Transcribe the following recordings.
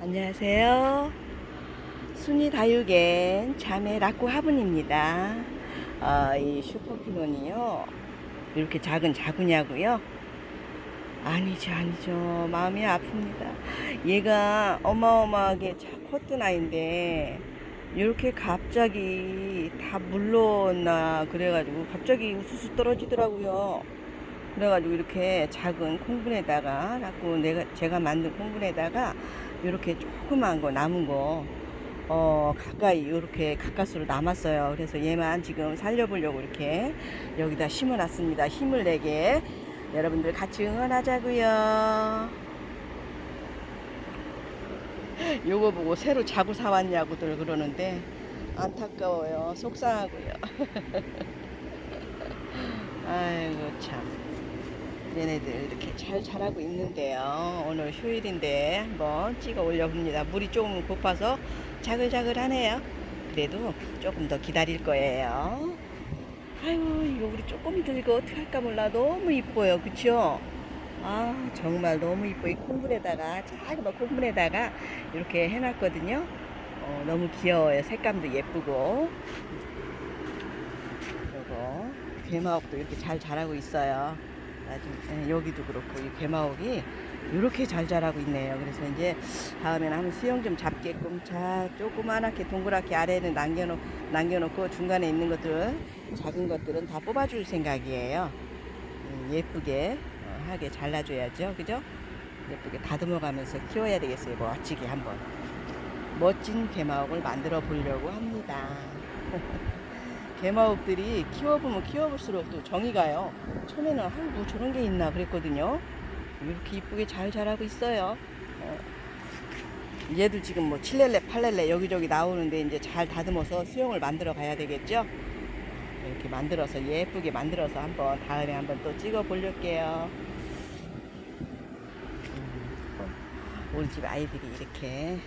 안녕하세요. 순이 다육엔 자매 라꾸 화분입니다. 아, 이 슈퍼피논이요. 이렇게 작은 자구냐고요? 아니죠, 아니죠. 마음이 아픕니다. 얘가 어마어마하게 자- 컸던 아이인데, 이렇게 갑자기 다 물러나 그래가지고 갑자기 우수수 떨어지더라고요. 그래가지고 이렇게 작은 콩분에다가 자꾸 내가 제가 만든 콩분에다가 이렇게 조그만 거 남은 거 어, 가까이 이렇게 가까스로 남았어요. 그래서 얘만 지금 살려보려고 이렇게 여기다 심어놨습니다. 힘을 내게 여러분들 같이 응원하자고요. 요거 보고 새로 자구 사왔냐고들 그러는데 안타까워요. 속상하고요. 아이고 참. 얘네들 이렇게 잘 자라고 있는데요. 오늘 휴일인데 한번 찍어 올려봅니다. 물이 조금 고파서 자글자글하네요. 그래도 조금 더 기다릴 거예요. 아이고 이거 우리 조금 들고 어떻게 할까 몰라 너무 이뻐요. 그쵸? 아 정말 너무 이뻐. 이 콩분에다가 작은 콩분에다가 이렇게 해놨거든요. 어, 너무 귀여워요. 색감도 예쁘고. 그리고 괴마옥도 이렇게 잘 자라고 있어요. 아주 예, 여기도 그렇고 이 괴마옥이 이렇게 잘 자라고 있네요. 그래서 이제 다음에는 한번 수영 좀 잡게끔 자 조그만하게 동그랗게 아래는 남겨놓 남겨놓고 중간에 있는 것들 작은 것들은 다 뽑아줄 생각이에요. 음, 예쁘게 어, 하게 잘라줘야죠, 그죠? 예쁘게 다듬어가면서 키워야 되겠어요. 멋지게 한번 멋진 개마옥을 만들어 보려고 합니다. 개마옥들이 키워보면 키워볼수록 또 정이 가요. 처음에는 아이고 저런 게 있나 그랬거든요. 이렇게 이쁘게 잘 자라고 있어요. 어. 얘도 지금 뭐 7렐레, 8렐레 여기저기 나오는데 이제 잘 다듬어서 수영을 만들어 가야 되겠죠? 이렇게 만들어서 예쁘게 만들어서 한번 다음에 한번 또 찍어 보려게요. 음, 우리 집 아이들이 이렇게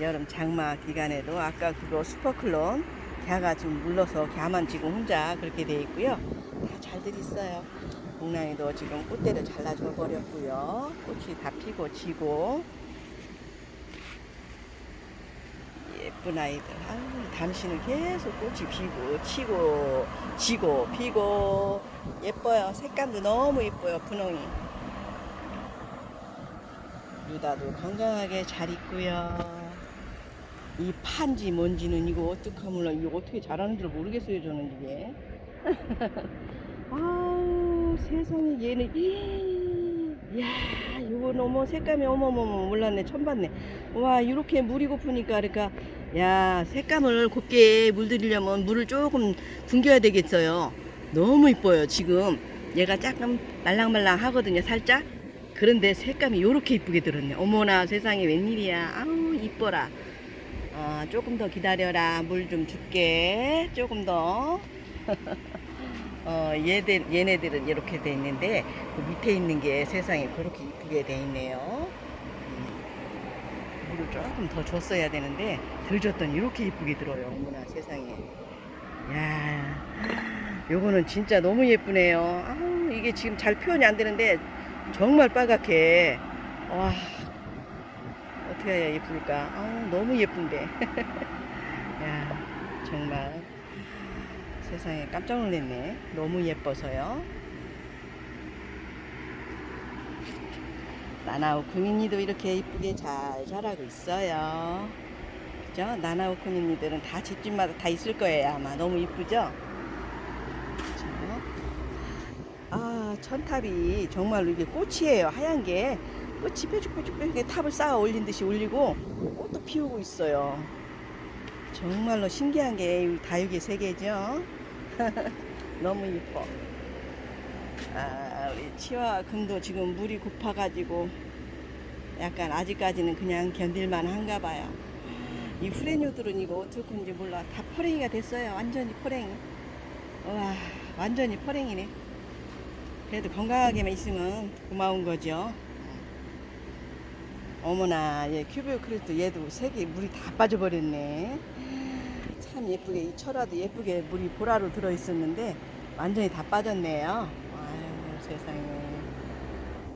여름 장마 기간에도 아까 그거 슈퍼클론 걔가 지금 물러서 걔만 지금 혼자 그렇게 돼 있고요. 다 잘들 있어요. 공랑이도 지금 꽃대를 잘라줘 버렸고요. 꽃이 다 피고 지고 예쁜 아이들. 아유, 당신은 계속 꽃이 피고 치고 지고 피고 예뻐요. 색감도 너무 예뻐요. 분홍이. 루다도 건강하게 잘 있고요. 이 판지 뭔지는 이거 어떡하면 이거 어떻게 자라는지 모르겠어요 저는 이게. 아우 세상에 얘는 이야 이거 너무 색감이 어머머머 몰랐네. 처음 봤네. 와 이렇게 물이 고프니까 그러니까 야 색감을 곱게 물들이려면 물을 조금 굶겨야 되겠어요. 너무 이뻐요 지금. 얘가 조금 말랑말랑 하거든요 살짝. 그런데 색감이 이렇게 이쁘게 들었네. 어머나 세상에 웬일이야. 아우 이뻐라 어, 조금 더 기다려라. 물 좀 줄게. 조금 더. 어, 얘들, 얘네들은 이렇게 돼 있는데, 그 밑에 있는 게 세상에 그렇게 이쁘게 돼 있네요. 음, 물을 조금 더 줬어야 되는데, 덜 줬더니 이렇게 이쁘게 들어요. 어머나 세상에. 야 요거는 진짜 너무 예쁘네요. 아우, 이게 지금 잘 표현이 안 되는데, 정말 빨갛게. 와, 어떻게 해야 예쁠까? 아, 너무 예쁜데. 야, 정말 세상에 깜짝 놀랐네. 너무 예뻐서요. 나나우 쿠니니도 이렇게 이쁘게 잘 자라고 있어요. 그죠? 나나우 쿠니니들은 다 집집마다 다 있을 거예요. 아마 너무 이쁘죠? 아, 천탑이 정말로 이게 꽃이에요. 하얀 게. 꽃이 뾰족뾰족뾰족하게 탑을 쌓아 올린 듯이 올리고 꽃도 피우고 있어요. 정말로 신기한 게이 다육의 세계죠. 너무 이뻐. 아, 우리 치와 금도 지금 물이 고파가지고 약간 아직까지는 그냥 견딜만 한가 봐요. 이 후레뇨들은 이거 어떻게 건지 몰라. 다 퍼랭이가 됐어요. 완전히 퍼랭이. 와, 완전히 퍼랭이네. 그래도 건강하게만 있으면 고마운 거죠. 어머나, 얘 큐브 크리스도 얘도 색이 물이 다 빠져버렸네. 참 예쁘게, 이 철화도 예쁘게 물이 보라로 들어 있었는데, 완전히 다 빠졌네요. 아유, 세상에.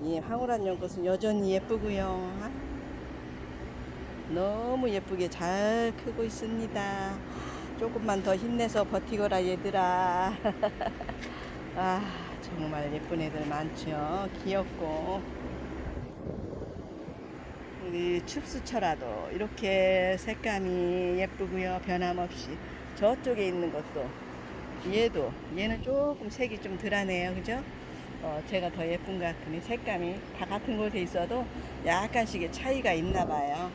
이 황홀한 연꽃은 여전히 예쁘고요. 아, 너무 예쁘게 잘 크고 있습니다. 조금만 더 힘내서 버티거라 얘들아. 아 정말 예쁜 애들 많죠. 귀엽고 우리 춥수철화도 이렇게 색감이 예쁘고요. 변함없이 저쪽에 있는 것도 얘도 얘는 조금 색이 좀 덜하네요. 그죠? 어, 제가 더 예쁜 것 같으니 색감이 다 같은 곳에 있어도 약간씩의 차이가 있나 봐요.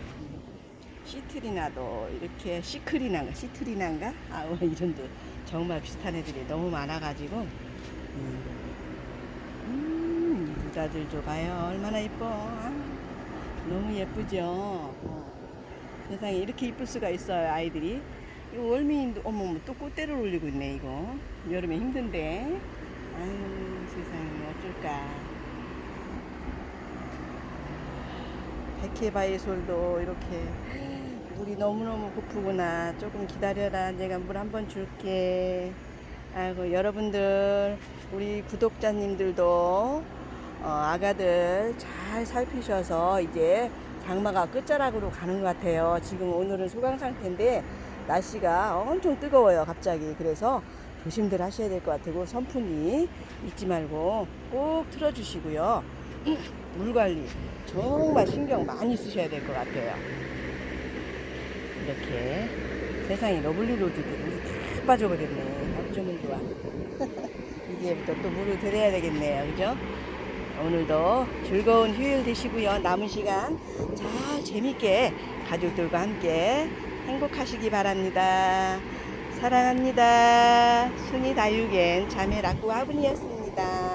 시트리나도 이렇게 시크리나인가 시트리나인가 아 이름도 정말 비슷한 애들이 너무 많아가지고 음, 음 부자들 줘봐요 얼마나 예뻐 아, 너무 예쁘죠? 어. 세상에 이렇게 이쁠 수가 있어요 아이들이. 이거 월미인도 어머 또 꽃대를 올리고 있네 이거. 여름에 힘든데. 아유 세상에 어쩔까. 백해바이솔도 이렇게. 물이 너무너무 고프구나. 조금 기다려라. 내가 물 한 번 줄게. 아이고 여러분들 우리 구독자님들도 어, 아가들 잘 살피셔서 이제 장마가 끝자락으로 가는 것 같아요 지금 오늘은 소강 상태인데 날씨가 엄청 뜨거워요 갑자기 그래서 조심들 하셔야 될 것 같고 선풍기 잊지 말고 꼭 틀어주시고요 물 관리 정말 신경 많이 쓰셔야 될 것 같아요. 이렇게 세상에 러블리 로즈들이 물이 다 빠져버렸네. 어쩌면 좋아. 이제부터 또 물을 드려야 되겠네요. 그죠? 오늘도 즐거운 휴일 되시고요. 남은 시간 잘 재밌게 가족들과 함께 행복하시기 바랍니다. 사랑합니다. 순이 다육엔 자매 라꾸 아분이었습니다.